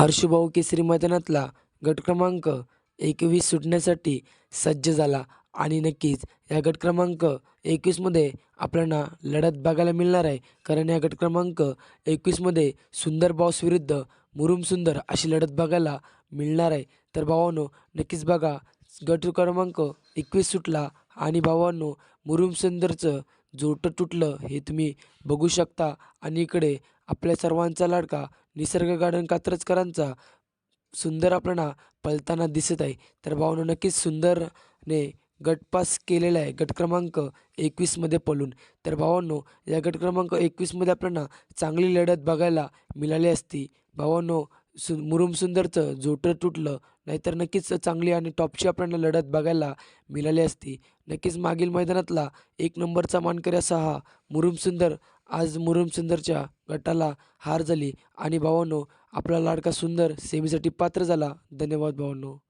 हर्षभाऊ केसरी मैदानातला गट क्रमांक एकवीस सुटण्यासाठी सज्ज झाला. आणि नक्कीच या गट क्रमांक एकवीसमध्ये आपल्याला लढत बघायला मिळणार आहे. कारण या गट क्रमांक एकवीसमध्ये सुंदर बॉस विरुद्ध मुरुम सुंदर अशी लढत बघायला मिळणार आहे. तर भावांनो नक्कीच बघा गट क्रमांक एकवीस सुटला. आणि भावांनो मुरुम सुंदरचं जोटं तुटलं हे तुम्ही बघू शकता. आणि इकडे आपल्या सर्वांचा लाडका निसर्ग गार्डन कात्रजकरांचा सुंदर आपल्याला पळताना दिसत आहे. तर भावांनो नक्कीच सुंदरने गटपास केलेला आहे. गट क्रमांक एकवीसमध्ये पळून. तर भावांनो या गट क्रमांक एकवीसमध्ये आपल्याला चांगली लढत बघायला मिळाली असती. भावांनो सु मुरुम सुंदरचं जोटं तुटलं नाहीतर नक्कीच चांगली आणि टॉपची आपल्याला लढत बघायला मिळाली असती. नक्कीच मागील मैदानातला एक नंबरचा मानकरी असा हा मुरुम सुंदर आज मुरुम सुंदरच्या गटाला हार झाली. आणि भावांनो आपला लाडका सुंदर सेमीसाठी पात्र झाला. धन्यवाद भावांनो.